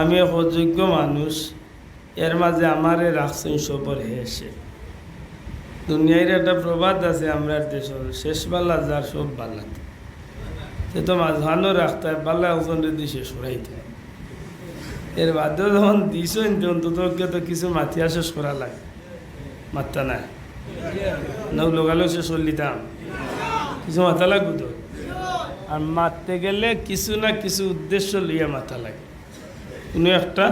আমি এক অযোগ্য মানুষ, এর মাঝে আমারে রাখছেন সবর হেসে দুনিয়ার একটা প্রবাদ আছে আমরা দেশের শেষ বালা যার সব বালা। সে তো মাঝখানও রাখতে হয়, বালা ওজন যদি শেষ করাইতে। এর বাদেও যখন দিস অন্তত তো কিছু মাথিয়া শেষ করা লাগে। মাত্রা নাই নৌ লোকালো শেষ করলিতাম কিছু মাথা লাগবে তো? আর মারতে গেলে কিছু না কিছু উদ্দেশ্য লইয়া মাথা লাগে। কোনো একটা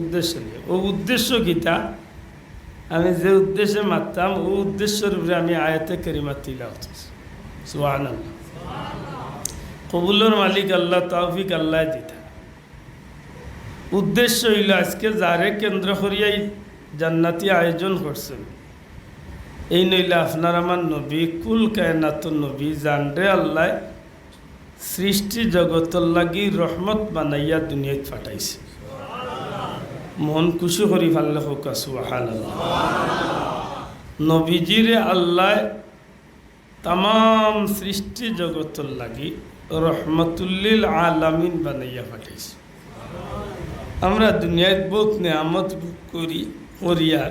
উদ্দেশ্য নিয়ে। ও উদ্দেশ্য গীতা আমি যে উদ্দেশ্যে মারতাম, ও উদ্দেশ্যের উপরে আমি আয়াতে কেরিমা তিলা হতেছি সুহান কবুলোর মালিক আল্লাহ, তৌফিক আল্লাহ দিতা উদ্দেশ্য হইল আজকে যারে কেন্দ্র করিয়াই জান্নাতি আয়োজন করছেন। এই নইলে আপনার আমার নবী, কুল কায়নাত নবী, জানরে আল্লাহ সৃষ্টি জগতর লাগি রহমত বানাইয়া দুনিয়াত ফাটাইছে। মন খুশি করি ফাল্লে হোক সুহান নবীজিরে আল্লাহ তাম সৃষ্টি জগতর লাগি রহমতুল্লিল আলামিন বানাইয়া ফাটাইছে। আমরা দুনিয়ায় বহুত নিয়ামত করি করিয়া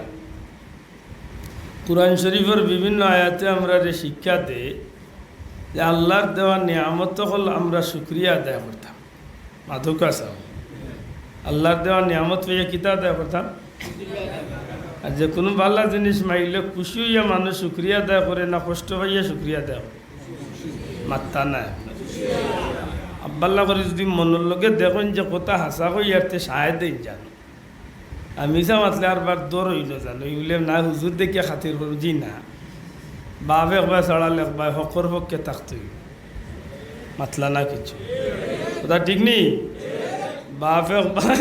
কোরআন শরীফের বিভিন্ন আয়াতে আমরা শিক্ষা দেই। যে আল্লাহর দেওয়া নিয়ামত হল আমরা শুক্রিয়া আদায় করতাম। মাধুকা সাহ আল্লাহর দেওয়া নিয়ামত হইয়া কিতা আদায় করতাম? আর যে কোনো ভালো জিনিস মাইলে খুশি হইয়া মানুষ শুক্রিয়া আদায় করে, না কষ্ট হইয়া শুক্রিয়া আদায় করে। মাত্তা নাই। আব্বাল্লা করে যদি মনের লগে দেখুন যে কথা হাসা কই ইয়ারতে সাহায্য দেন জানো। আমি যা মাতলে আর বার দৌড় হইল জানো। ইউলে না হুজুর দেখিয়া খাতির করু না। বাপ একবার চড়ালে একবার হকর পক্ষে থাকতে। মাতলা না কিছু। কথা ঠিক নেই? বাপ একবার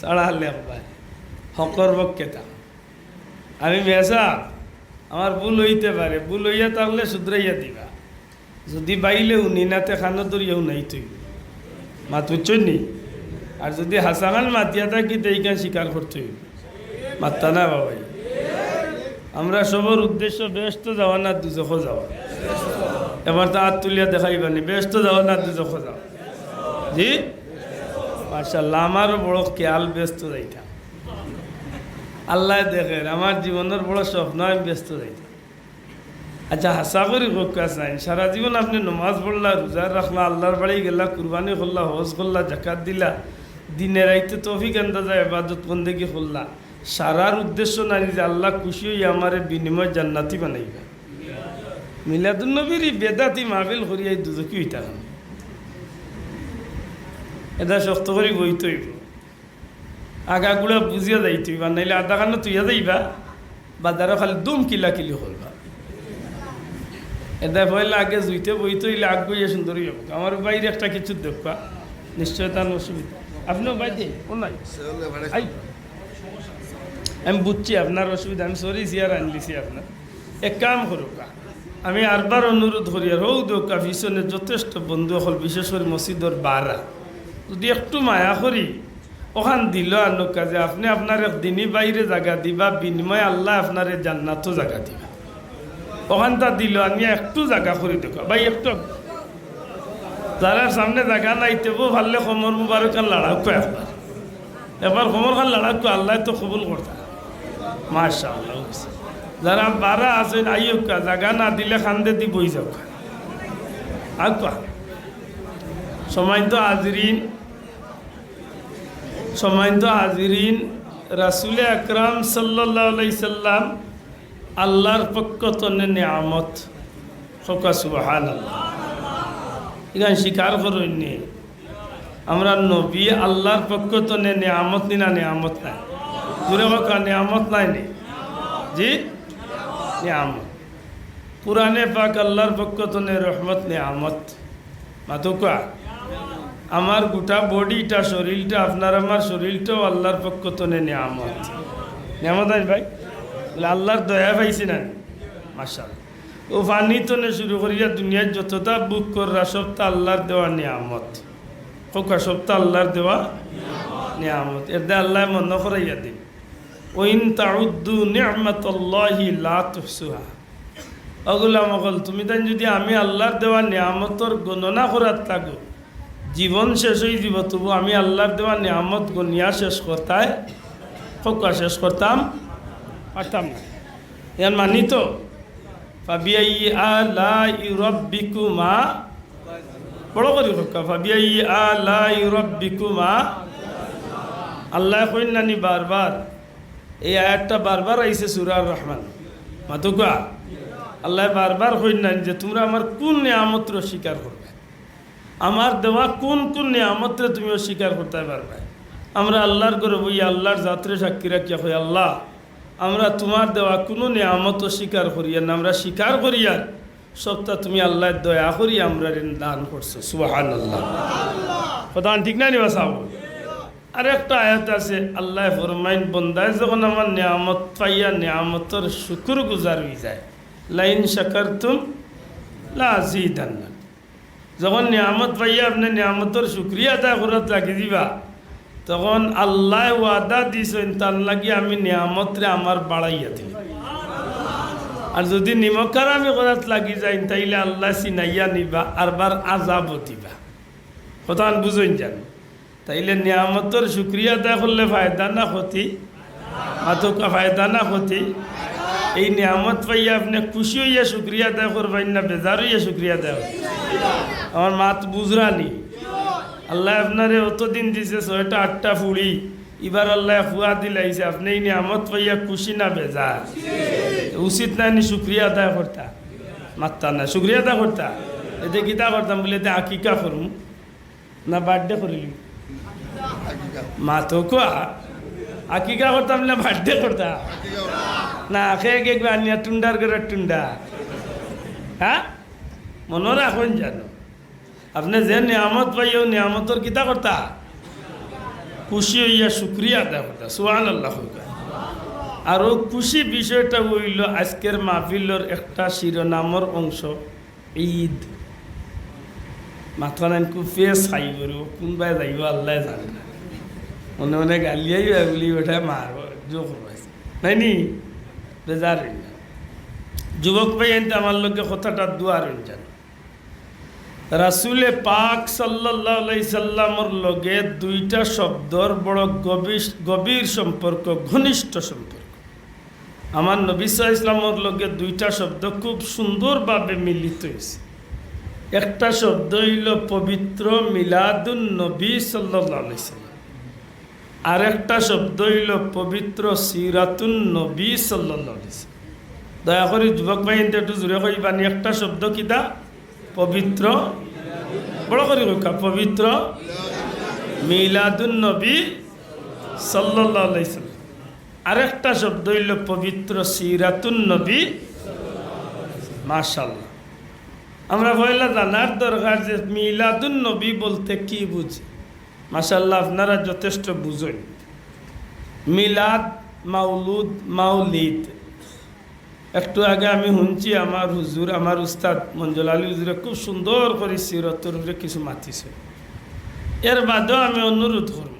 চড়ালে একবার হকর পক্ষে থাক আমি বেসা আমার ভুল হইতে পারে। ভুল হইয়া তাহলে শুধরাইয়া দিবা। যদি বাইলে উনিনাতে খানো দরিয়াও নাই তুই মাত নি? আর যদি হাসাখান মাতিয়া থাকি, তো এইখান স্বীকার করতে মাত্তা না বাবাই। আমরা সবর উদ্দেশ্য ব্যস্ত যাওয়া না দুজখ যাওয়া এবার তো হাত তুলিয়া দেখাইবানি ব্যস্ত যাওয়া না দুজখ যাওয়া জি? মার্শাল্লাহ আমারও বড় খেয়াল ব্যস্ত যাইতাম আল্লাহ দেখেন, আমার জীবনের বড় স্বপ্ন, আমি ব্যস্ত যাইতাম আচ্ছা হাসা করি কাজ নাই সারা জীবন আপনি নমাজ পড়লা, রোজা রাখলা, আল্লাহর বাড়ি গেলা, কুরবানি করলা, হজ করলা জাকাত দিলা দিনে রাইতে তফিক আন্দাজা এবাদত বন্দেগি করলা। সারার উদ্দেশ্য নাই যে আল্লাহ খুশি হইয়া আমারে বিনিময় জান্নাতি বানাইবা। মিলাদুল নবীর বেদাতি মাহবিল করিয়াই দুজকি হইতা এটা শক্ত করে বইতে হইব। আগাগুলা বুঝিয়া যাইতে হইবা নাইলে আধা কান্ন তুইয়া যাইবা বাজারে খালি দুম কিলা কিলি করবা। এটা পয়লা আগে জুইতে বইতে হইলে আগ বইয়া সুন্দরই হবে আমার বাইরে একটা কিছু দেখবা নিশ্চয় তার অসুবিধা। আপনিও বাইরে ও নাই? আমি বুঝছি আপনার অসুবিধা, আমি সরি সিয়ার আনলিছি আপনার। এক কাম করুকা আমি আরবার অনুরোধ করি আর হৌ দৌকা পিছনে যথেষ্ট বন্ধু হল, বিশেষ করে মসজিদর বারা যদি একটু মায়া করি, ওখান দিল আনুক কাজে আপনি আপনার দিনই বাইরে জায়গা দিবা, বিনিময় আল্লাহ আপনার জান্নাতও জায়গা দিবা। ওখানটা দিল, আমি একটু জায়গা করে দেখো। ভাই, একটু। যারা সামনে জায়গা নাই তেবো ভাললে সমর মুবারক আর লড়াও কো একবার এবার সমর খান লড়াও কো আল্লাহ তো কবুল করতা মাশা আল্লাহ যারা বারা আছেন আইয়ক জায়গা না দিলে খান্দে দি বই যাও আর সময় তো হাজিরিন, সময় তো হাজিরিন, রাসুল আকরাম সাল্লাহ সাল্লাম আল্লাহর পক্ষ তনে নিয়ামত। সকা সুবাহান স্বীকার করেননি আমরা নবী আল্লাহর পক্ষ তনে নিয়ামত নিনা নিয়ামত নাই। জুড়ে কথা নিয়ামত নাই নি। জি? নিয়ামত। পুরানে পাক আল্লাহর পক্ষ তনে রহমত, নিয়ামত। মাতুকা আমার গোটা বডিটা, শরীরটা, আপনার আমার শরীরটাও আল্লাহর পক্ষ তনে নিয়ামত। নিয়ামত আই ভাই? আল্লাহর দয়া পাইছি না মাসাল ও পানি তনে শুরু করিয়া দুনিয়ার যতটা বুক কররা সবটা আল্লাহর দেওয়া নিয়ামত। কোকা সবটা আল্লাহর দেওয়া নিয়ামত। এর দে আল্লাহ মন করাইয়া দিন। লা মগল, তুমি তাই যদি আমি আল্লাহর দেওয়া নিয়ামতর গণনা করার থাকো, জীবন শেষ হয়ে যাব তবু আমি আল্লাহর দেওয়া নিয়ামত গনিয়া শেষ করতায় ফকা শেষ করতাম, পারতাম না। ইয়ার মানি তো আল্লাহ কইন নানি বারবার এই আয়াতটা বারবার আইছে সুরার রহমান। মাতুকা আল্লাহ বারবার কইন নানি যে তোমরা আমার কোন নিয়ামত্র স্বীকার করবে? আমার দেওয়া কোন কোন নিয়ামত্রে তুমি অস্বীকার করতে পারবে? আমরা আল্লাহর করে বই আল্লাহর যাত্রে সাক্ষী রাখিয়া হই আল্লাহ, আমরা তোমার দেওয়া কোনো নিয়ামত স্বীকার করিয়া না, আমরা স্বীকার করিয়ার সবটা তুমি আল্লাহর দয়া করি আমরা দান করছ। সুবাহান আল্লাহ প্রধান ঠিক না নিবা সাহব আর একটা আয়াত আছে আল্লাহ ফরমাইন বন্দায় যখন আমার নিয়ামত পাইয়া নিয়ামতর শুকুর গুজার হয়ে যায় লাইন শাকার তুম লাজিদান্না যখন নিয়ামত পাইয়া আপনি নিয়ামতর শুক্রিয়া আদায় করাত লাগি দিবা তখন আল্লাহ ওয়াদা দিছেন তার লাগি আমি নিয়ামতরে আমার বাড়াইয়া দিই আর যদি নিমকার আমি করাত লাগি যাই তাইলে আল্লাহ চিনাইয়া নিবা আর বার আজাব দিবা। কথা বুঝইন জান? তাইলে নিয়ামতর শুক্রিয়া আদায় করলে ফায়দা না ক্ষতি? মাতকা ফায়দা না ক্ষতি? এই নিয়ামত পাইয়া আপনি খুশি হইয়া শুক্রিয়া আদায় করবেন না বেজার হইয়া শুক্রিয়া করবেন? আমার মাত বুঝরানি। আল্লাহ আপনারে অতদিন দিছে ছয়টা, আটটা ফুড়ি। এবার আল্লাহ ফুয়া দিলাইছে, আপনি এই নিয়ামত পাইয়া খুশি না বেজা উচিত না নি শুক্রিয়া আদায় করতা? মাত্তা না শুক্রিয়া আদায় করতা? এতে গীতা করতাম বলে, এতে আকিকা করুম। না বার্থডে করিলি? মা তো কোয়া আকিকা করতাম না বার্থডে করতা না খেয়ে গেকবে আনিয়া টুন্ডার করে টুন্ডা হ্যাঁ মনে রাখুন জানো? আপনি যে নিয়ামত পাইও নিয়ামতর কিতা করতা খুশি হইয়া শুক্রিয়া আদায় করতা সুহান আল্লাহ আর ও খুশি বিষয়টা হইল আজকের মাহফিলর একটা শিরোনামর অংশ, ঈদ। মাথা নাইন ফেস খাই করব কোনবাই যাইব আল্লাহ জানে না। মনে মনে গালিয়াই বলি ওঠাই মারব জোর করবাইছে নাই নি? বেজার হইল যুবক ভাই এনতে আমার লোকে কথাটা দুয়ার জানো রাসুলে পাক সাল্লাহ সাল্লামর লগে দুইটা শব্দর বড় গভীর গভীর সম্পর্ক ঘনিষ্ঠ সম্পর্ক আমার নবিসা ইসলামর লগে দুইটা শব্দ খুব সুন্দরভাবে মিলিত হয়েছে একটা শব্দ হইল পবিত্র মিলাদুন নবী সাল্লাম। আর একটা শব্দ হইল পবিত্র সিরাতুন নবী সাল্লাম। দয়া করে যুবক ভাই একটু জুড়ে কইবানি একটা শব্দ কিতা পবিত্র। বড় করে রক্ষা পবিত্র মিলাদুন নবী সাল্লাম। আরেকটা শব্দ হইল পবিত্র সিরাতুন নবী মাশাল্লাহ আমরা পয়লা জানার দরকার যে মিলাদুন নবী বলতে কি বুঝি? মাশাল্লাহ আপনারা যথেষ্ট বুঝেন। মিলাদ, মাউলুদ, মাউলিদ। একটু আগে আমি শুনছি, আমার হুজুর, আমার উস্তাদ মঞ্জুল আলী হুজুরে খুব সুন্দর করে সিরতর কিছু মাতিছে। এর বাদেও আমি অনুরোধ করব,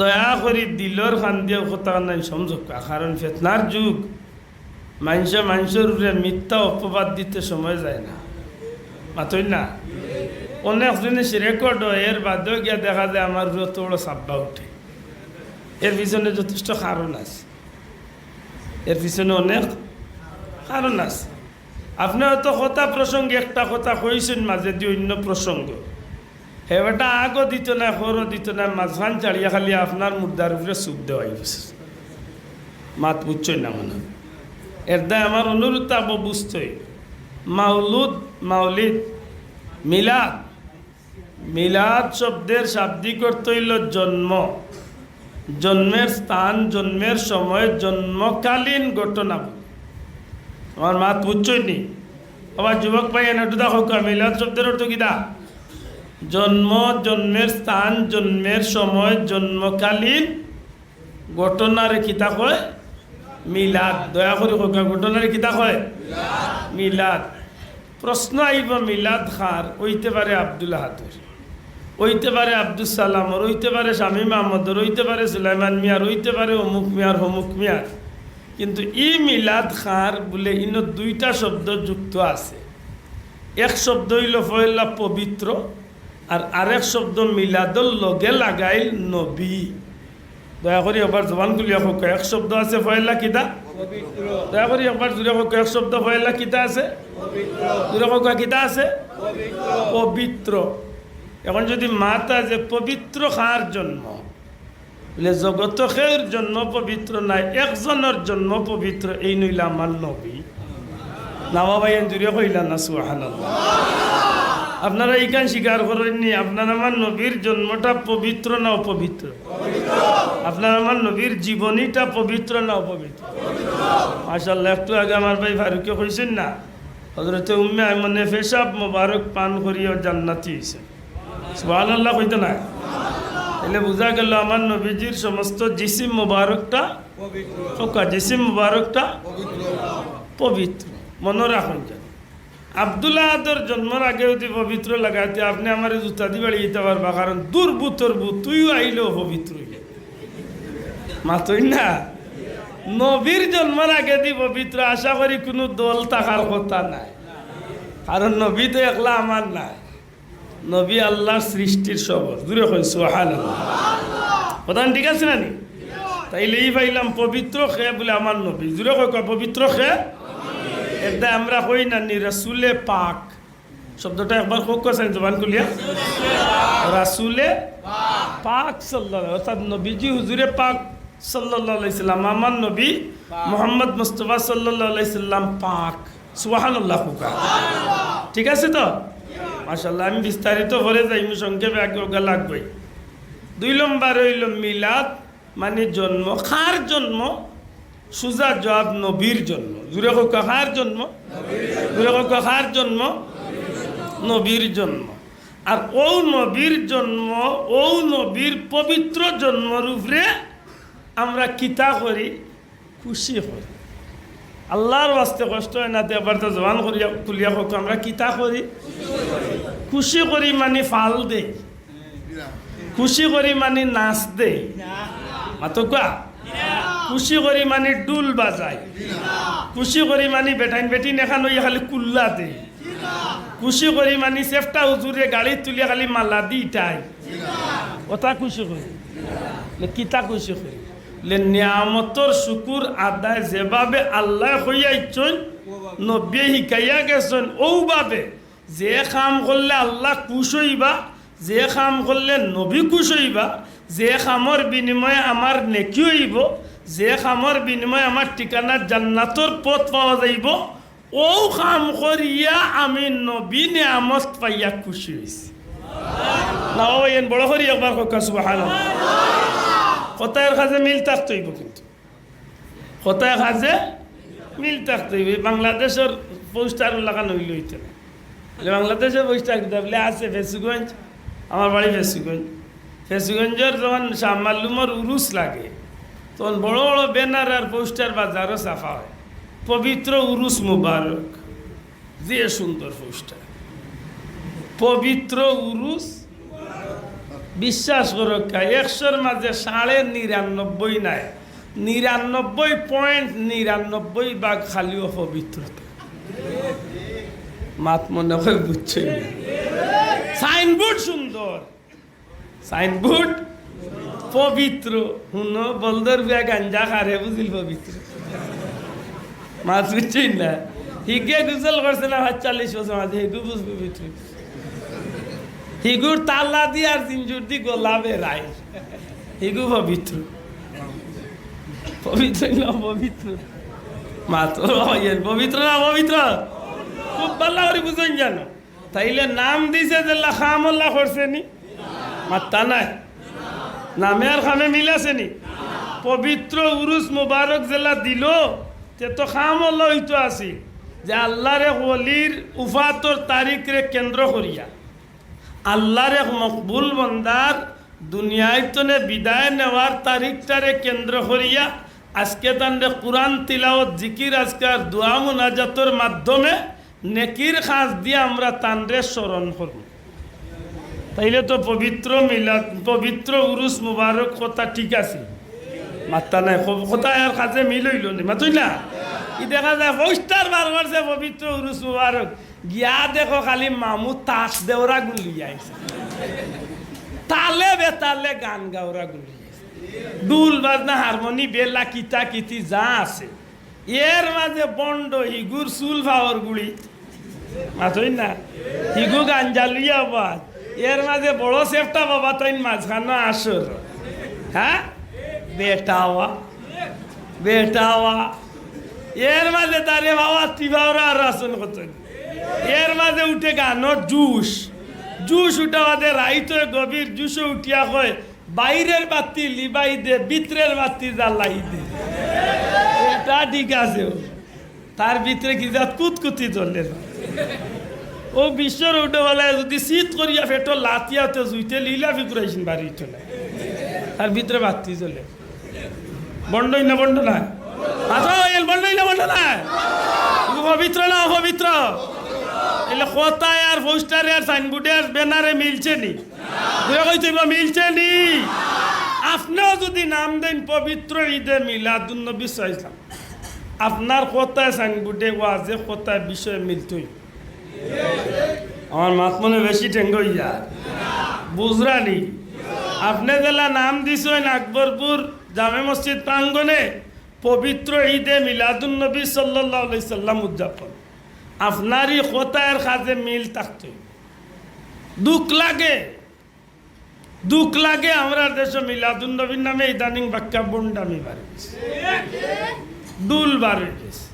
দয়া করে দিলর খান দিয়ে কথা নাই, সমঝোক, কারণ ফেতনার যুগ। মানুষে মানুষের উপরে মিথ্যা অপবাদ দিতে সময় যায় না। মাতই না অনেক জিনিস রেকর্ড হয়, এর বাদেও গিয়া দেখা যায় আমার রত বড় সাব্বা উঠে। এর পিছনে যথেষ্ট কারণ আছে। এর পিছনে অনেক কারণ আছে। আপনি হয়তো কথা প্রসঙ্গে একটা কথা কইছেন মাঝে দিয়ে অন্য প্রসঙ্গ। হেবাটা আগও দিত না খরও দিত না, মাঝখান চাড়িয়া খালি আপনার মুদ্রার উপরে সুখ দেওয়াই গেছে মাত বুঝছই না মনে এর দায় আমার অনুরোধ তাবো বুঝতই। মাউলুদ, মাউলিদ। মিলাদ। মিলাদ শব্দের শাব্দিক অর্থ হইল জন্ম। জন্মের স্থান, জন্মের সময়, জন্মকালীন ঘটনা। আমার মাত বুঝছই নি? আবার যুবক ভাই, এনে দেখো মিলাদ শব্দের অর্থ কিতা জন্ম, জন্মের স্থান, জন্মের সময়, জন্মকালীন ঘটনার কিতা কয়? মিলাদ। দয়া করে হোক ঘটনার কিতা কয়? মিলাদ। প্রশ্ন আইব মিলাদ খার ওইতে পারে আব্দুল হাতুর ওইতে পারে আব্দুল সালামর ওইতে পারে স্বামী মাহমদর ওইতে পারে সুলাইমান মিয়ার ওইতে পারে অমুক মিয়ার, হমুক মিয়ার। কিন্তু ই মিলাদ খার বলে ইন দুইটা শব্দ যুক্ত আছে। এক শব্দ হইল ফয়লা পবিত্র আর আরেক শব্দ মিলাদল লগে লাগাইল নবী। দয়া করি একবার জবান গুলি হোক এক শব্দ আছে, ফয়লা কিতা? দয়া করি একবার জুড়ে হোক এক শব্দ, ফয়লা কিতা আছে? জুড়ে হোক কিতা আছে? পবিত্র। এখন যদি মাতা যে পবিত্র খার জন্ম, বলে জগত খের জন্য পবিত্র নাই, একজনের জন্য পবিত্র, এই নইলা আমার নবী। নামা ভাইয়ান জুড়ে কইলা না সুহান আপনারা এইখান স্বীকার করেননি আপনার আমার নবীর জন্মটা পবিত্র না অপবিত্র? আপনার আমার নবীর জীবনীটা পবিত্র না অপবিত্র? মাসাল্লাহ একটু আগে আমার ভাই ফারুকে কইছেন না হজরতে উম্মে মানে ফেসাব মোবারক পান করিয়া জান্নাতি হয়েছে সুহান আল্লাহ কইতে না এলে বোঝা গেল আমার নবীজির সমস্ত জিসিম মোবারকটা ওকা জিসিম মোবারকটা পবিত্র। মনে রাখুন যেন আবদুল্লাহ আদর জন্মের আগে যদি পবিত্র লাগাইতে, আপনি আমার জুতা দিয়ে বাড়ি যেতে পারবা, কারণ দূর বুতর বু তুইও আইলেও পবিত্র মাতই না? নবীর জন্মের আগে দি পবিত্র, আশা করি কোনো দল থাকার কথা নাই। কারণ নবী তো একলা আমার নাই। নবী আল্লাহর সৃষ্টির সবর দূরে কই প্রধান, ঠিক আছে না নি? তাইলে এই পাইলাম পবিত্র খে বলে আমার নবী। কই, কয়, পবিত্র খে? এটা আমরা কই না নি পাক। শব্দটা একবার হোক করছেন জবান কুলিয়া রাসুলে পাক সাল্লাহ অর্থাৎ নবীজি হুজুরে পাক আলাইসাল্লাম আমার নবী মোহাম্মদ মুস্তফা আলাইসাল্লাম পাক। সুবাহান্লাহ হুকা। ঠিক আছে তো? মাসাল্লাহ আমি বিস্তারিত করে যাই সংক্ষেপে আগে লাগবে। দুই নম্বর হইল মিলাদ মানে জন্ম। খার জন্ম? সুজা জবাব নবীর জন্ম। জুড়ে কাহার জন্ম? জুড়ে কাহার জন্ম? নবীর জন্ম। আর ও নবীর জন্ম ও নবীর পবিত্র জন্মর উপরে আমরা কিতা করি? খুশি করি আল্লাহর বাস্তে কষ্ট হয় না এবার তো জবান করিয়া তুলিয়া হোক, আমরা কিতা করি? খুশি করি মানে ফাল দে খুশি করি মানে নাচ দে মাতো কোয়া খুশি করি মানে ডুল বাজায়। খুশি করি মানে বেটাইন বেটিন এখান ওই খালি কুল্লা দে। খুশি করি মানে চেষ্টা হুজুরে গাড়ি তুলিয়া খালি মালা দি ইটাই ওটা খুশি করি। কিতা খুশি করি। নিয়ামতর শুকুর আদায় যেভাবে আল্লাহ হইয়াইছন নব্বে শিকাইয়া গেছেন ওভাবে যে কাম করলে আল্লাহ খুশ হইবা, যে কাম করলে নবী খুশ হইবা, যে কামর বিনিময়ে আমার নেকি হইব যে কামর বিনিময়ে আমার ঠিকানা জান্নাতর পথ পাওয়া যাইব, ও কাম করিয়া আমি নবী নিয়ামত পাইয়া খুশি হয়েছি না এন বড় করি একবার কথা সুবাহান কথায়ের কাজে মিল থাকতে হইব কিন্তু। কথায় কাজে মিল থাকতে হইব বাংলাদেশের পোস্টার লাগানো হইল হইতে বলে বাংলাদেশের পোস্টার বলে আছে ফেসুগঞ্জ, আমার বাড়ি ফেসুগঞ্জ। ফেসুগঞ্জের যখন শামাল্লুমর উরুস লাগে তখন বড় বড় ব্যানার আর পোস্টার বাজারও সাফা হয়। পবিত্র উরুস মুবারক। যে সুন্দর পোস্টার। পবিত্র উরুস। বিশ্বাস করক্কা একশোর মাঝে সাড়ে নিরানব্বই নাই। নিরানব্বই পয়েন্ট নিরানব্বই ভাগ খালিও পবিত্রতা মাত মনে হয় বুঝছে সাইনবোর্ড সুন্দর। সাইনবোর্ড পবিত্র। হুন বলদর বিয়া গাঞ্জা খারে, বুঝিল পবিত্র। মাছ বুঝছেন না? হিগে গুজল করছে না চল্লিশ বছর মাঝে, হিগু বুঝ পবিত্র। হিগুর তাল্লা দি আর তিনজুর দি গোলাপে রায়। হিগু পবিত্র। পবিত্র না পবিত্র মাত্র পবিত্র না পবিত্র খুব ভালো করে বুঝেন জানো? তাইলে নাম দিছে যে খামল্লা করছে নি? মাত্তা নাই। নামে আর খামে মিলাছে নি? পবিত্র উরুস মুবারক জেলা দিল তে তো খামল্লা হইতো আছে যে আল্লাহর ওলির উফাতর তারিখরে কেন্দ্র করিয়া আল্লাহর মকবুল বন্দার দুনিয়ায় তনে বিদায় নেওয়ার তারিখটারে কেন্দ্র করিয়া আজকে তান্ডে কোরআন তিলাওত জিকির আজকার দোয়া মুনাজাতর মাধ্যমে নেকির খাস দিয়ে আমরা তান্ডে স্মরণ করব তাইলে তো পবিত্র মিলাদ, পবিত্র উরুস মুবারক কথা ঠিক আছে। মাত্তা নাই কথা আর কাজে মিল হইল মাতুই না ই দেখা যায় পৌষ্টার বার করছে পবিত্র উরুস মুবারক গিয়া দেখো খালি মামু তাস দেওরা গুলি আইছে তালে বেতালে গান গাওরা গুলি দুল বাজনা হারমোনি বেলা, কিতা, কিতি, যা আছে। এর মাঝে বন্ড হিগুর চুল ফাওয়ার গুড়ি মাথই না হিগু গান জালিয়া বাজ এর মাঝে বড় সেফটা বাবা তৈন মাঝখানো আসর। হ্যাঁ? বেটাওয়া বেটাওয়া এর মাঝে তারে বাবা তিবাওরা আর রাসন কত এর মাঝে উঠে গানোর জুস। জুস উঠা বাদে রাইত গভীর জুসে উঠিয়া কয়, বাইরের বাতি লিবাই দে, ভিতরের বাতি জ্বালাই দে। এটা ঠিক আছে। তার ভিতরে কি যা কুতকুতি চলে ও বিশ্বর উঠে বলে, যদি শীত করিয়া ফেটো লাতিয়াতে জুইতে লীলা ফিকুরাইছেন বাড়ি চলে তার ভিতরে বাতি চলে বন্ডই না বন্ড না আচ্ছা বন্ডই না বন্ড না পবিত্র না অপবিত্র? এলে কোথায় আর পোস্টারে আর সাইনবোর্ডে আর ব্যানারে মিলছে নি? কইতে মিলছে নি? আপনিও যদি নাম দেন পবিত্র ঈদে মিলাদুন নবী ইসলাম আপনার কোথায় সাইনবোর্ডে ওয়াজে কোথায় বিষয়ে মিলতই? আমার মাত মনে বেশি ঠেঙ্গ ইয়া বুঝরানি আপনি জেলা নাম দিছেন আকবরপুর জামে মসজিদ প্রাঙ্গনে পবিত্র ঈদে মিলাদুন নবী সাল্লাহ সাল্লাম উদযাপন। আপনারই কোথায়ের কাজে মিল থাকতো? দুঃখ লাগে। দুঃখ লাগে আমরা দেশ মিলাদুন নবীর নামে ইদানিং বাক্যা বন্ডামি হয়েছে দুল বার হয়ে গেছে।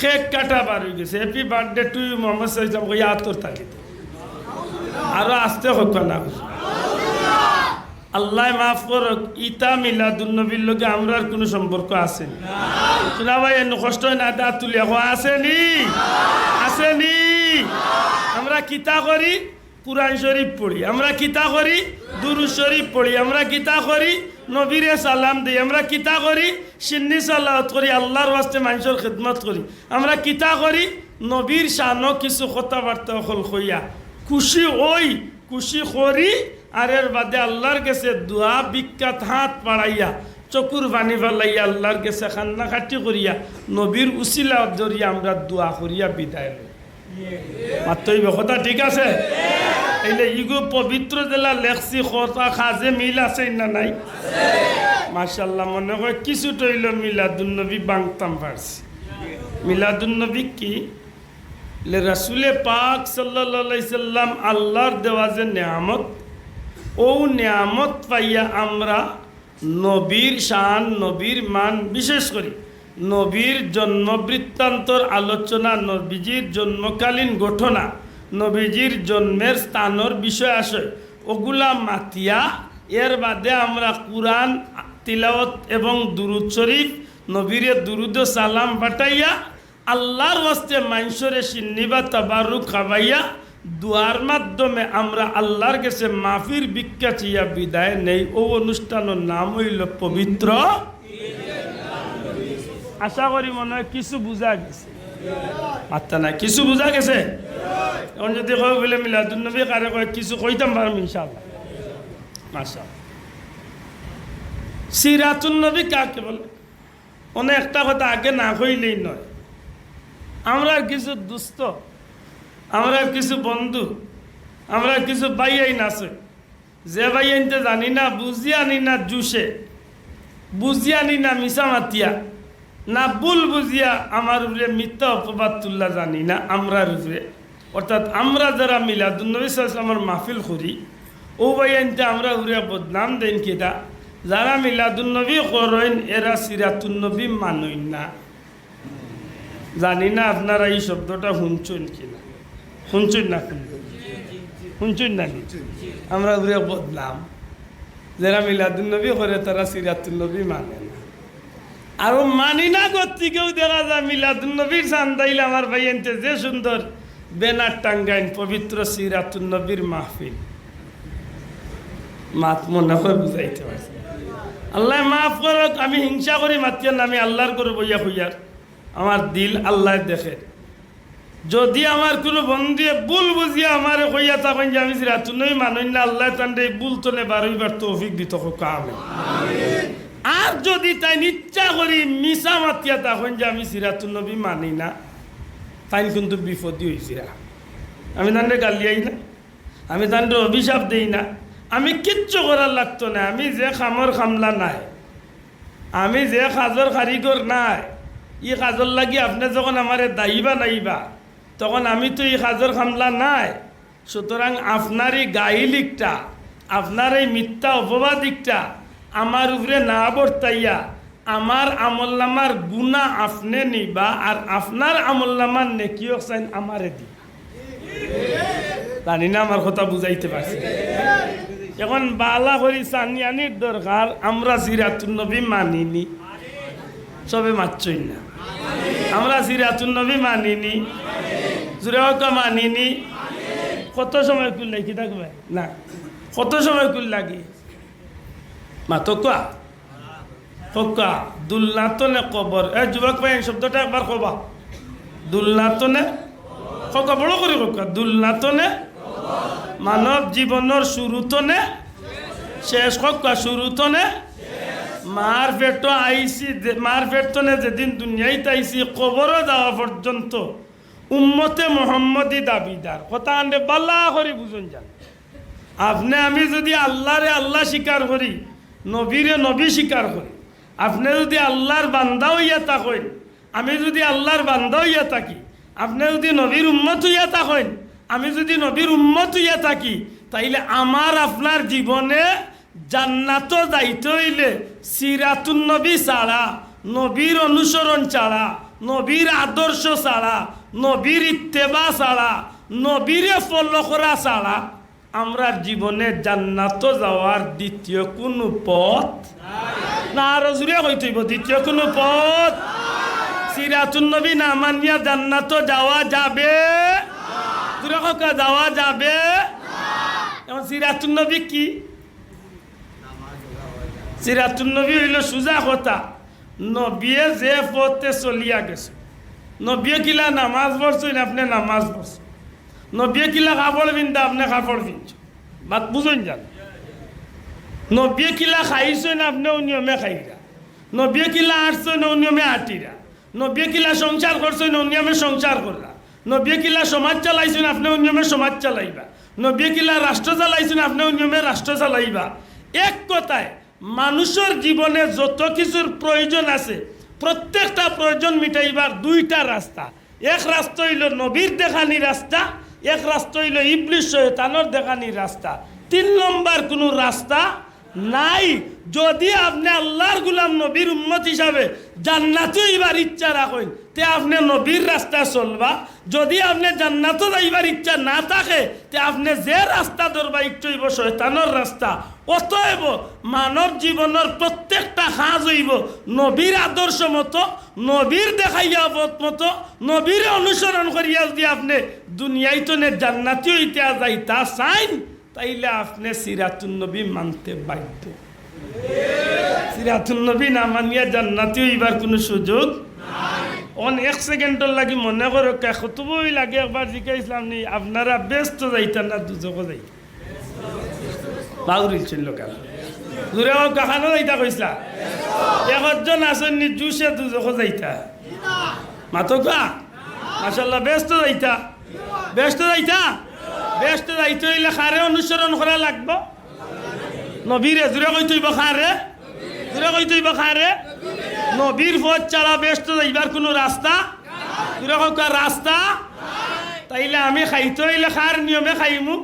খেক কাটা বার হয়ে গেছে। হ্যাপি বার্থডে টু মোহাম্মদ সাইজাম কই আতর থাকি। আরও আসতে হোক না আল্লাহ মাফ করক ইতা মিলাদুন নবীর লগে আমরা কোনো সম্পর্ক আছে শোনা ভাই, এনে কষ্ট না? দা তুলি। এখন আসেনি আসেনি আমরা কিতা করি? কুরআন শরীফ পড়ি। আমরা কিতা করি? দুরু শরীফ পড়ি। আমরা কিতা করি? নবীরে সালাম দিই। আমরা কিতা করি? সিন্নি সাল্লাহত করি, আল্লাহর ওয়াস্তে মানুষের খেদমত করি। আমরা কিতা করি? নবীর শানও কিছু কথাবার্তা হল হইয়া। খুশি ওই খুশি করি, আর এর বাদে আল্লাহর কাছে দোয়া বিখ্যাত হাত পাড়াইয়া চকুর বানি ফেলাইয়া আল্লাহর কাছে খান্না খাটি করিয়া, নবীর উচিলা জরিয়া আমরা দোয়া করিয়া বিদায় লই। মাত্রই কথা ঠিক আছে? এইলে ইগো পবিত্র জেলা লেখছি কথা খাজে মিল আছে না নাই? মাশাল্লাহ মনে হয় কিছু তৈল মিলাদুন্নবী বাংতাম পারছি মিলাদুন্নবী কি? রাসুলে পাক সাল্লাহ সাল্লাম আল্লাহর দেওয়া যে নিয়ামত ও নিয়ামত পাইয়া আমরা নবীর শান, নবীর মান বিশেষ করি। নবীর জন্ম বৃত্তান্তর আলোচনা, নবীজির জন্মকালীন ঘটনা, নবীজির জন্মের স্থানর বিষয় আসে। ওগুলা মাতিয়া, এর বাদে আমরা কুরআন, তিলাওয়াত এবং দুরুদ শরীফ, নবীরে দুরুদ সালাম পাঠাইয়া, আল্লাহর ওয়াস্তে মাইসরে সিন্নিবা তাবারুক খাবাইয়া দুয়ার মাধ্যমে আমরা আল্লাহর কাছে মাফির ভিক্ষা বিদায় নেই। ও অনুষ্ঠানের নাম হইল পবিত্র আশা করি মনে হয় কিছু বুঝা গেছে। আত্মা নাই। কিছু বুঝা গেছে? এখন যদি কয় বলে মিলাদুল নবী, কারে কয়, কিছু কইতাম পারম ইনশাআল্লাহ। মাশা সিরাতুল নবী কাকে বলে? অনেক একটা কথা আগে না কইলেই নয়। আমরা কিছু দুস্থ আমরা কিছু বন্ধু, আমরা কিছু বাই আইন আছে। যে ভাই আইনতে জানি না বুঝি আনি না জুসে বুঝি আনি না মিশা মাতিয়া। না ভুল বুঝিয়া আমার উপরে মিথ্যা অপবাদ তুল্লা জানি, না আমরার উপরে। অর্থাৎ আমরা যারা মিলাদুন্নবী সাল্লামের মাহফিল করি, ও ভাই আনতে আমরা উপরে বদনাম দেন কেটা। যারা মিলাদুন্নবী করেন, এরা সিরাতুন্নবী মানইন না। জানি না আপনারা এই শব্দটা শুনছেন কিনা। শুনছেন না শুনছেন না? আমরা উপরে বদনাম। যারা মিলাদুন্নবী করে, তারা সিরাতুন্নবী মানে না। আর মানি না কেউ দেখা যায় মিলাদুন্নবীর চান্দাইলে আমার ভাই আনতে যে সুন্দর বেনার টাঙ্গাইন পবিত্র সিরাতুন্নবীর মাহফিল। মাত মনে হয় বুঝাইতে পারছি আল্লাহ মাফ করক, আমি হিংসা করি মাতিয়ার না, আমি আল্লাহর করে বইয়া হইয়ার। আমার দিল আল্লাহ দেখে। যদি আমার কোনো বন্ধুয়ে ভুল বুঝিয়া আমার কইয়া তখন যে আমি সিরাতুন্নবী মানুষ না, আল্লাহ তান্ডে ভুল তোলে বারোইবার তৌফিক দিত কামে আর যদি তাই ইচ্ছা করি মিশা মাতিয়া তখন যে আমি সিরাতুল নবী মানি না তাই কিন্তু বিপদই হয়েছিরা আমি তাহলে গালিয়াই না, আমি তাদের অভিশাপ দেই না, আমি কিচ্ছু করার লাগতো না, আমি যে খামর খামলা নাই, আমি যে কাজর কারিগর নাই, ই কাজর লাগি আপনি যখন আমারে দাইবা নাইবা, তখন আমি তো এই কাজর খামলা নাই, সুতরাং আপনার এই গাইলিকটা, আপনার এই মিথ্যা অপবাদিকটা আমার উপরে না বর্তাইয়া আমার আমল্লামার গুণা আপনি নিবা আর আপনার আমল্লামার নেকিও চাইন আমারে দিবা জানি না আমার কথা বুঝাইতে পারছি। এখন বালা করি সানিয়ানির দরকার, আমরা সিরাতুন নবী মানিনি। সবে মারছই না। আমরা সিরাতুন নবী মানিনি। জুড়ে মানিনি। কত সময় কুল লাগি থাকবে? না। কত সময় কুল লাগি মাতকা ককা দুলনাতনে কবর এ যুবক ভাই শব্দটা একবার কবা। দুলনাতনে ককা বড় করে ককা দুলনাতনে মানব জীবনের শুরুতনে শেষ কক্কা শুরুতনে মার পেট আইসি মার পেটনে যেদিন দুনিয়াইতে আইসি কবরও যাওয়া পর্যন্ত উম্মতে মোহাম্মদী দাবিদার কথা আনলে বাল্লা করে বুঝুন যান আপনি আমি যদি আল্লাহরে আল্লাহ স্বীকার করি নবীরে নবী স্বীকার করি। আপনি যদি আল্লাহর বান্দা হইয়া থাকেন, আমি যদি আল্লাহর বান্দা হইয়া থাকি, আপনি যদি নবীর উম্মত হইয়া থাকেন, আমি যদি নবীর উম্মত হইয়া থাকি, তাইলে আমার আপনার জীবনে জান্নাত যাইতে হইলে সিরাতুন নবী ছাড়া, নবীর অনুসরণ ছাড়া, নবীর আদর্শ ছাড়া, নবীর ইত্তেবা ছাড়া, নবীরে ফলো করা ছাড়া আমরা জীবনে জান্নাত যাওয়ার দ্বিতীয় কোনো পথ? না, আরও জুড়ে হইতেইব দ্বিতীয় কোনো পথ? সিরাতুন নবী না মানিয়া জান্নাত যাওয়া যাবে? যাওয়া যাবে? এখন সিরাতুন নবী কি? সিরাতুন নবী হইল সুজা কথা। নবিয়ে যে পথে চলিয়া গেছে। নবিয়ে কিলা নামাজ পড়ছেন, আপনি নামাজ পড়ছেন। নবিয়ে কিলা কাপড় পিন্ধা, আপনি কাপড় পিনছ বাত বুঝুন যান নবিয়ে কিলা খাইছেন আপনি নিয়মে খাইরা? নবিয়ে কিলা আটছেন নিয়মে আটিরা? নবিয়ে কিলা সংসার করছেন নিয়মে সংসার করলা? নবিয়ে কিলা সমাজ চালাইছেন আপনি নিয়মে সমাজ চালাইবা? নবিয়ে কিলা রাষ্ট্র চালাইছেন আপনি নিয়মে রাষ্ট্র চালাইবা? এক কথায়, মানুষের জীবনে যত কিছুর প্রয়োজন আছে, প্রত্যেকটা প্রয়োজন মিটাইবার দুইটা রাস্তা। এক রাস্তা হইল নবীর দেখানি রাস্তা এক রাস্তা হইল ইবলিশ শয়তানোর দেখানি রাস্তা। তিন নম্বর কোনো রাস্তা নাই। যদি আপনি আল্লাহর গুলাম নবীর উম্মত হিসাবে জান্নাতে যাইবার ইচ্ছা রাখেন, তে আপনি নবীর রাস্তা চলবা। যদি আপনি জান্নাতে যাইবার ইচ্ছা না থাকে, তে আপনি যে রাস্তা ধরবা, একটু হইব শয়তানোর রাস্তা। অতএব মানব জীবনের প্রত্যেকটা কাজ হইব নবীর আদর্শ মতো, নবীর দেখাইয়া পথ মতো, নবীর অনুসরণ করিয়া যদি আপনি দুনিয়ায় তো জান্নাতি হইতে যাইতা চাইন তাইলে আপনি সিরাতুন নবী মানতে বাধ্য। সিরাতুন নবী না মানিয়া জান্নাতি হইবার কোনো সুযোগ অন এক সেকেন্ডর লাগি মনে করো কতবই লাগে একবার জিজ্ঞাসলাম নি, আপনারা ব্যস্ত যাইতেন না দুজক যাই। বাউরিল ছিল কাল দূরে কাহানো যাইতা কইসলা? একজন আসেন নি, জুসে দুজক যাইতা। মাতো কা মাসাল্লাহ ব্যস্ত যাইতা? ব্যস্ত যাইতা? ব্যস্ত যাইতে হইলে খারে অনুসরণ করা লাগবো। নবীরে জুড়ে কই তুইব খারে? জুড়ে কই তুইব খারে? নবীর পথ ছাড়া ব্যস্ত যাইবার কোনো রাস্তা? জুড়ে কা রাস্তা? তাইলে আমি খাইতে হইলে খার নিয়মে খাইমু।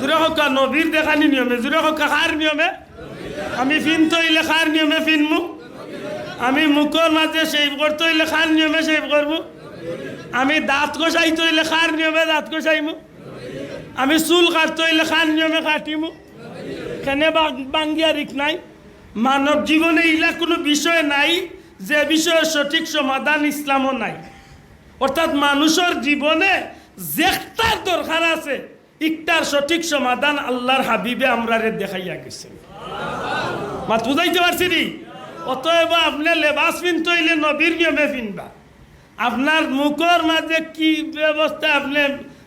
জুড়ে কা নবীর দেখানি নিয়মে জুড়ে কা খার নিয়মে? আমি ফিনতে হইলে খার নিয়মে ফিনমু। আমি মুখর মাঝে সেভ করতে হইলে খার নিয়মে সেভ করব। আমি দাঁত কষাইতে হইলে খার নিয়মে দাঁত কষাইমু আমি চুল কাটতে হইলে খান নিয়মে কাটিমু। কেনে বাঙ্গিয়া নাই। মানব জীবনে ইলা কোনো বিষয় নাই, যে বিষয়ে সঠিক সমাধান ইসলামও নাই। অর্থাৎ মানুষের জীবনে যেটার দরকার আছে, ইকটার সঠিক সমাধান আল্লাহর হাবিবে আমরা দেখাইয়া গেছে। মাত বুঝাইতে পারছি নি? অতএব আপনি লেবাস পিনতে হইলে নবীর নিয়মে পিনবা। আপনার মুখর মাঝে কি ব্যবস্থা আপনি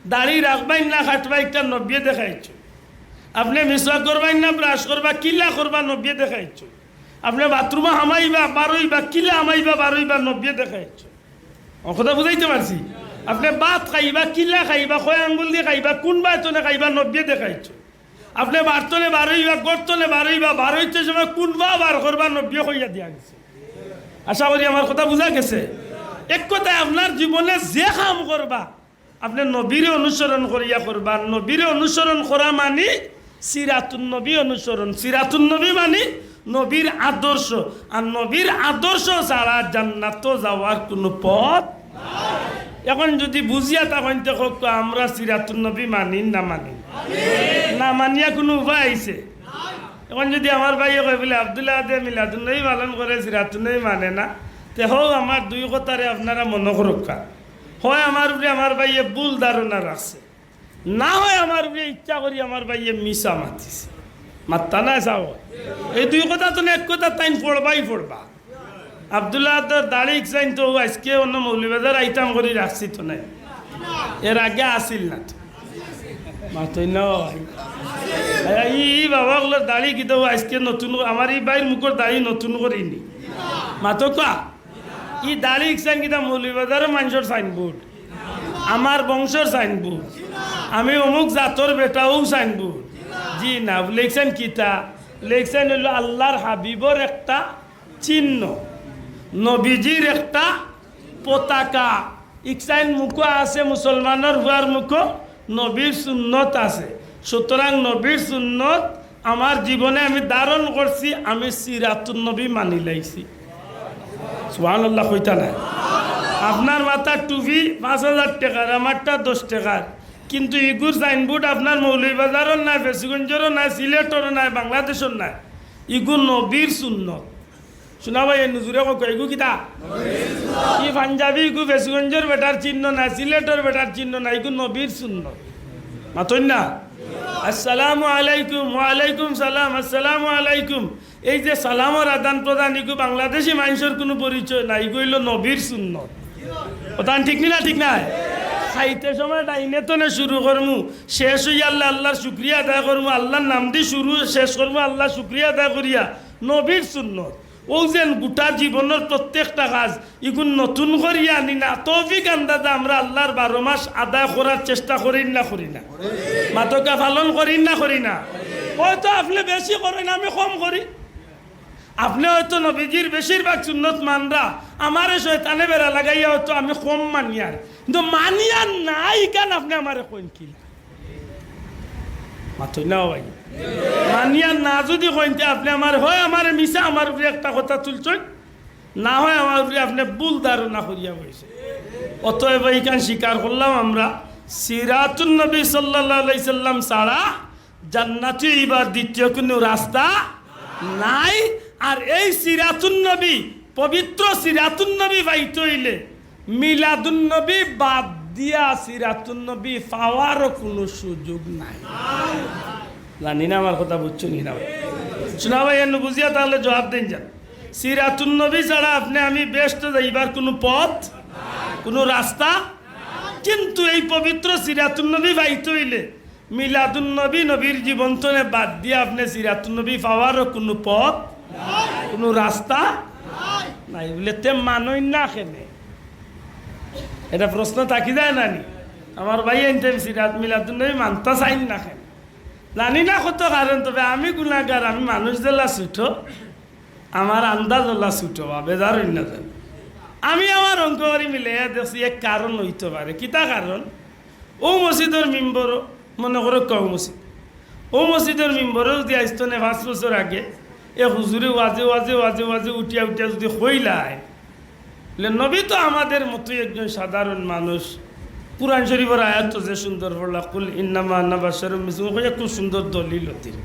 দাড়ি রাখবাই না খাটবা একটা নব্বিয়ে দেখাইছো। আপনি মিশ্রা করবাই না, ব্রাশ করবা, কিলা করবা নব্বিয়ে দেখাইছো। আপনি বাথরুমে হামাইবা, বারোইবা, কিলা হামাইবা, বারোইবা নব্বিয়ে দেখাইছো। কথা বুঝাইতে পারছি? আপনি ভাত খাইবা, কিলা খাইবা কয় আঙ্গুল দিয়ে খাইবা, কোন বাতনে খাইবা নব্বে দেখাইছো। আপনি বারতনে বারইবা গর্তনে বারইবা, বারইতে সময় কোনবা বার করবা নব্বে হইয়া দিয়া গেছে। আশা করি আমার কথা বুঝা গেছে। এক কথায় আপনার জীবনে যে কাম করবা আপনি নবীরে অনুসরণ করিয়া করবা নবীরে অনুসরণ করা মানি সিরাতুন নবী অনুসরণ। সিরাতুন নবী মানি নবীর আদর্শ। আর নবীর আদর্শ ছাড়া জান্নাত যাওয়ার কোনো পথ এখন যদি বুঝিয়া তখন তো হোক আমরা সিরাতুন নবী মানি না মানি। না মানিয়া কোনো উপায় আইছে এখন যদি আমার ভাইয়ে কয় বলে আবদুল্লাহ দে মিলাদুন্নবী পালন করে সিরাতুন্নবী মানে না। তে হও আমার দুই কথারে আপনারা মনে রক্ষা হয় আমার উপরে আমার ভাইয়ে ভুল ধারণা রাখছে। না হয় আমার উপরে ইচ্ছা করি আমার ভাইয়ে মিশা মাতিছে। মাত্তা না চাও এই দুই কথা তো এক কথা তাইন পড়বাই পড়বা। আবদুল্লাহ তোর দাড়ি চাইন তো আজকে অন্য মৌলিবাজার আইটাম করে রাখছি তো নাই। এর আগে আসিল না তো। দাড়ি কিন্তু আজকে নতুন আমার এই বাইর মুখর দাড়ি নতুন করিনি। মাতো কা? ই দাড়ি ইকসান কিতা মৌলিবাজারের মানুষের সাইনবোর্ড। আমার বংশের সাইনবোর্ড। আমি অমুক জাতর বেটাও সাইনবোর্ড। জি না, লেখছেন কিতা? লেখছেন হইল আল্লাহর হাবিবর একটা চিহ্ন। নবীজির একটা পতাকা। ইকসাইন মুখো আছে, মুসলমানের হুয়ার মুখো নবীর সুন্নত আছে। সুতরাং নবীর সুন্নত আমার জীবনে আমি ধারণ করছি, আমি সিরাতুন নবী মানি লাইছি। সুহান আল্লাহ কইতা নাই। আপনার মাথার টুপি পাঁচ হাজার টাকার, আমারটা দশ টাকার। কিন্তু ইগুর সাইনবোর্ড আপনার মৌলভীবাজারও নাই বেসিগঞ্জেরও নাই, সিলেটরও নাই, বাংলাদেশের নাই। ইগু নবীর সুন্নত। শোনা এই নুজুরে কক এগু কিতা? ই পাঞ্জাবি, ইগু বেসিগঞ্জের বেটার চিহ্ন নাই, সিলেটের বেটার চিহ্ন নাই, ইগু নবীর সুন্নত। মাতন না? আসসালামু আলাইকুম, ওয়ালাইকুম সালাম, আসসালামু আলাইকুম। এই যে সালামর আদান প্রদান ইগু বাংলাদেশি মানুষের কোনো পরিচয় নাই ইগুইল নবীর সুন্নত। কথা ঠিক না ঠিক না? খাইতে সময় ডাইনে তো না শুরু করমু, শেষ হইয়া আল্লাহ, আল্লাহর শুক্রিয়া আদায় করমু, আল্লাহর নাম দিয়ে শুরু, শেষ করমু আল্লাহ শুক্রিয়া আদায় করিয়া নবীর সুন্নত। ও যেন গোটা জীবনের প্রত্যেকটা কাজ ইগুন নতুন করিয়া আনি না, তৌফিক আন্দাজে আমরা আল্লাহর বারো মাস আদায় করার চেষ্টা করি না করি না। মাতকা পালন করি না করি না। হয়তো আপনি বেশি করেন, আমি কম করি। আপনি হয়তো নবীজির বেশিরভাগ সুন্নত মানরা, আমারে শয়তানে বেড়া লাগাইয়া হয়তো আমি কম মানিয়ার। কিন্তু মানিয়ার নাই কেন আপনি আমারে কইন কি? মাথই না ভাই। মানিয়ার না যদি কইনতে আপনি আমার হয় আমার মিশা আমার উপরে একটা কথা তুলছেন, না হয় আমার উপরে আপনি ভুল ধারণা করিয়া বইছে অতএব এইখান স্বীকার করলাম আমরা, সিরাতুন নবী সাল্লাহ সাল্লাম ছাড়া জান্নাতি এবার দ্বিতীয় কোনো রাস্তা নাই। আর এই সিরাতুন নবী, পবিত্র সিরাতুন নবী পাইতে হইলে মিলাদুন নবী বাদ দিয়া সিরাতুন নবী পাওয়ারও কোনো সুযোগ নাই। জানি না আমার কথা বুঝছ নি না শোনা ভাই এনে বুঝিয়া তাহলে জবাব দেন যান। সিরাতুন নবী ছাড়া আপনি আমি ব্যস্ত যাইবার কোনো পথ, কোনো রাস্তা? কিন্তু এই পবিত্র সিরাতুন নবী পাইতে হইলে মিলাদুন নবী নবীর জীবন্তনে বাদ দিয়ে আপনি সিরাতুন নবী পাওয়ারও কোনো পথ কোনো রাস্তা নাই। বলে তে মানই না কেনে? এটা প্রশ্ন থাকি যায় নানি আমার ভাই এনতে সিরাত মিলাদুন নবী মানতা চাইন না কেন। জানি না কত কারণ তবে আমি গুণাগার আমি মানুষ জেলা ছুটো আমার আন্দাজ ওলা ছুটো বা বেজার অন্য আমি আমার অঙ্ক করি মিলে দেখছি এক কারণ হইতে পারে। কিতা কারণ? ও মসজিদের মেম্বরও মনে করো কও মসজিদ। ও মসজিদের মেম্বরও যদি আসতো না পাঁচ বছর আগে এ হুজুরে ওয়াজে ওয়াজে ওয়াজে ওয়াজে উঠিয়া উঠিয়া যদি হইলায় নবী তো আমাদের মতোই একজন সাধারণ মানুষ। কোরআন শরীফের আয়াত যে সুন্দর পড়লা কুল ইন্নামা নাবাসার মিসুম খুব সুন্দর দলিল হতির